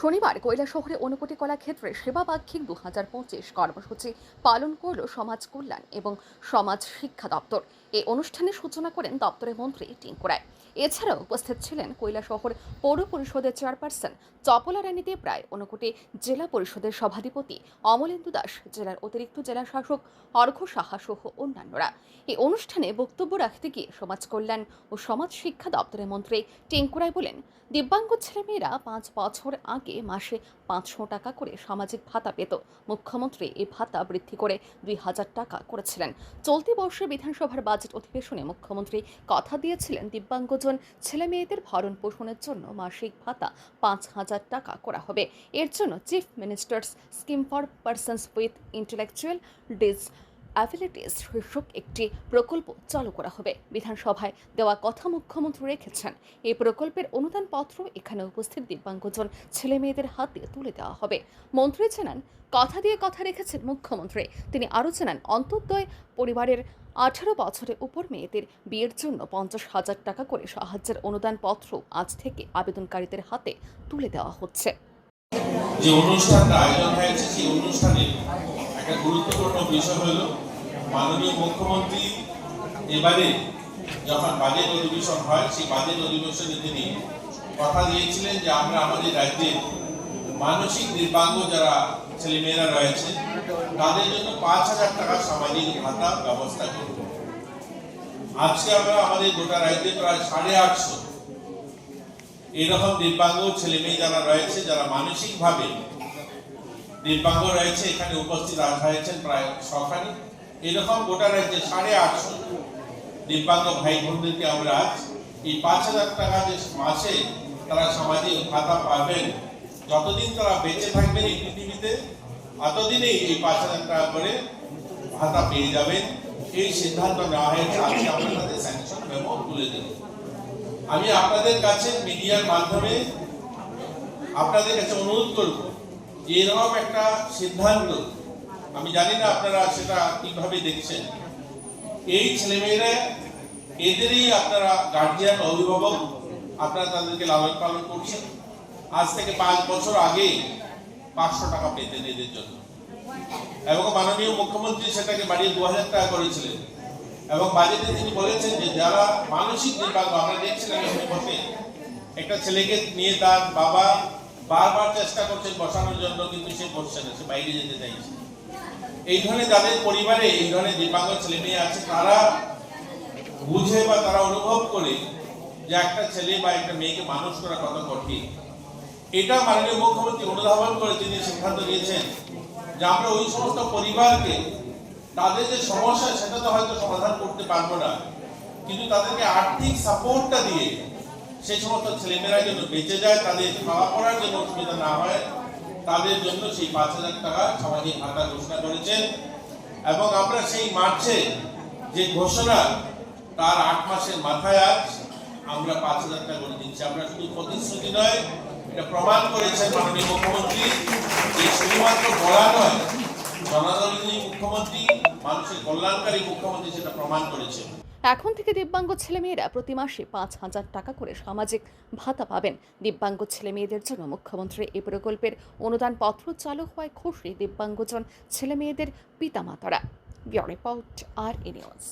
শনিবার কৈলাসহরে অনুকূটি কলা ক্ষেত্রে সেবা দু হাজার পঁচিশ কর্মসূচি পালন করল সমাজ কল্যাণ এবং সমাজ শিক্ষা দপ্তর। এই অনুষ্ঠানের সূচনা করেন দপ্তরের মন্ত্রী টিঙ্কু রায়। এছাড়াও উপস্থিত ছিলেন কৈলাসহর পৌর পরিষদের চেয়ারপারসন চপলা রানী দেবরায় অনুকূটি জেলা পরিষদের সভাধিপতি অমলেন্দু দাস, জেলার অতিরিক্ত জেলা শাসক অর্ঘ্য সাহা সহ অন্যান্যরা। এই অনুষ্ঠানে বক্তব্য রাখতে গিয়ে সমাজ কল্যাণ ও সমাজ শিক্ষা দপ্তরের মন্ত্রী টিঙ্কু রায় বলেন, দিব্যাঙ্গ ছেলেমেয়েরা পাঁচ বছর আগে মাসে পাঁচশো টাকা করে সামাজিক ভাতা পেত। মুখ্যমন্ত্রী এই ভাতা বৃদ্ধি করে দুই হাজার টাকা করেছিলেন। চলতি বর্ষে বিধানসভার বাজেট অধিবেশনে মুখ্যমন্ত্রী কথা দিয়েছিলেন দিব্যাঙ্গজন ছেলেমেয়েদের ভরণ পোষণের জন্য মাসিক ভাতা পাঁচ হাজার টাকা করা হবে। এর জন্য chief minister's scheme for persons with intellectual disabilities শীর্ষক একটি প্রকল্প চালু করা হবে। বিধানসভায় দেওয়া কথা মুখ্যমন্ত্রী রেখেছেন। এই প্রকল্পের অনুদানপত্র এখানে উপস্থিত দিব্যাঙ্গজন ছেলে মেয়েদের হাতে তুলে দেওয়া হবে। মন্ত্রী জানান, কথা দিয়ে কথা রেখেছেন মুখ্যমন্ত্রী। তিনি আরও জানান, অন্তর্দয় পরিবারের আঠারো বছরের উপর মেয়েদের বিয়ের জন্য পঞ্চাশ হাজার টাকা করে সাহায্যের অনুদানপত্র আজ থেকে আবেদনকারীদের হাতে তুলে দেওয়া হচ্ছে। যে অনুষ্ঠানটা আয়োজন হয়েছে, সেই অনুষ্ঠানের একটা গুরুত্বপূর্ণ বিষয় হলো মাননীয় মুখ্যমন্ত্রী এবারে যখন বাজেট অধিবেশন হয়, সেই বাজেট অধিবেশনে তিনি কথা দিয়েছিলেন যে আমরা আমাদের রাজ্যে মানসিক দিব্যাঙ্গ যারা ছেলেমেয়েরা রয়েছে, তাদের জন্য পাঁচ হাজার টাকা সামাজিক ভাতা ব্যবস্থা করব। আজকে আমরা আমাদের গোটা রাজ্যে প্রায় সাড়ে আটশো এরকম দিব্যাঙ্গ ছেলে মেয়ে যারা রয়েছে, যারা মানসিকভাবে দিব্যাঙ্গ রয়েছে, এখানে উপস্থিত আজ হয়েছেন প্রায় সখানি এরকম গোটা রাজ্যে সাড়ে আটশো দিব্যাঙ্গ ভাই বোনদেরকে আমরা এই পাঁচ হাজার টাকা যে মাসে তারা সামাজিক ভাতা পাবেন, যতদিন তারা বেঁচে থাকবেন এই পৃথিবীতে ততদিনেই এই পাঁচ হাজার টাকা করে ভাতা পেয়ে যাবেন। এই সিদ্ধান্ত নেওয়া হয়েছে আমরা তাদের স্যাংশন মেমো তুলে দেবো। আমি আপনাদের কাছে মিডিয়ার মাধ্যমে আপনাদের কাছে অনুরোধ করব এরকম একটা সিদ্ধান্ত আমি জানি না আপনারা সেটা কীভাবে দেখছেন। এই ছেলেমেয়েরা, এদেরই আপনারা গার্জিয়ান অভিভাবক, আপনারা তাদেরকে লালন পালন করছেন। আজ থেকে পাঁচ বছর আগে পাঁচশো টাকা পেতেন এদের জন্য। এবং মাননীয় মুখ্যমন্ত্রী সেটাকে বাড়িয়ে দু হাজার টাকা করেছিলেন। এবং বাজেটে তিনি বলেছেন যে যারা মানসিক দিব্যাঙ্গ আমরা দেখছিলাম একটা ছেলেকে নিয়ে তার বাবা বারবার চেষ্টা করছেন বসানোর জন্য, কিন্তু সে বসছে না, সে বাইরে যেতে চাইছে। এই ধরনের যাদের পরিবারে এই ধরনের দিব্যাঙ্গ ছেলে মেয়ে আছে, তারা বুঝে বা তারা অনুভব করে যে একটা ছেলে বা একটা মেয়েকে মানুষ করা কত কঠিন। এটা মাননীয় মুখ্যমন্ত্রী অনুধাবন করে, তিনি সিদ্ধান্ত নিয়েছেন যে আমরা ওই সমস্ত পরিবারকে, তাদের যে সমস্যা, সেটা তো হয়তো সমাধান করতে পারব না। কিন্তু তাদেরকে আর্থিক সাপোর্টটা দিয়ে সেই সমস্ত ছেলেমেয়েরা যেন বেঁচে যায়, তাদের খাওয়া পড়ার জন্য অসুবিধা না হয় তাদের জন্য সেই পাঁচ হাজার টাকা সামাজিক ভাতা ঘোষণা করেছেন। এবং আমরা সেই মার্চে যে ঘোষণা, তার আট মাসের মাথায় আজ আমরা পাঁচ হাজার টাকা করে দিচ্ছি। আমরা শুধু প্রতিশ্রুতি নয়, এটা প্রমাণ করেছেন মাননীয় মুখ্যমন্ত্রী যে শুধুমাত্র বলা নয় জনদলীয় মুখ্যমন্ত্রী, মানুষের কল্যাণকারী মুখ্যমন্ত্রী সেটা প্রমাণ করেছেন। এখন থেকে দিব্যাঙ্গ ছেলেমেয়েরা প্রতি মাসে পাঁচ হাজার টাকা করে সামাজিক ভাতা পাবেন। দিব্যাঙ্গ ছেলেমেয়েদের জন্য মুখ্যমন্ত্রী এই প্রকল্পের অনুদানপত্র চালু হওয়ায় খুশি দিব্যাঙ্গজন ছেলেমেয়েদের পিতামাতারা। রিপোর্ট আর নিউজ।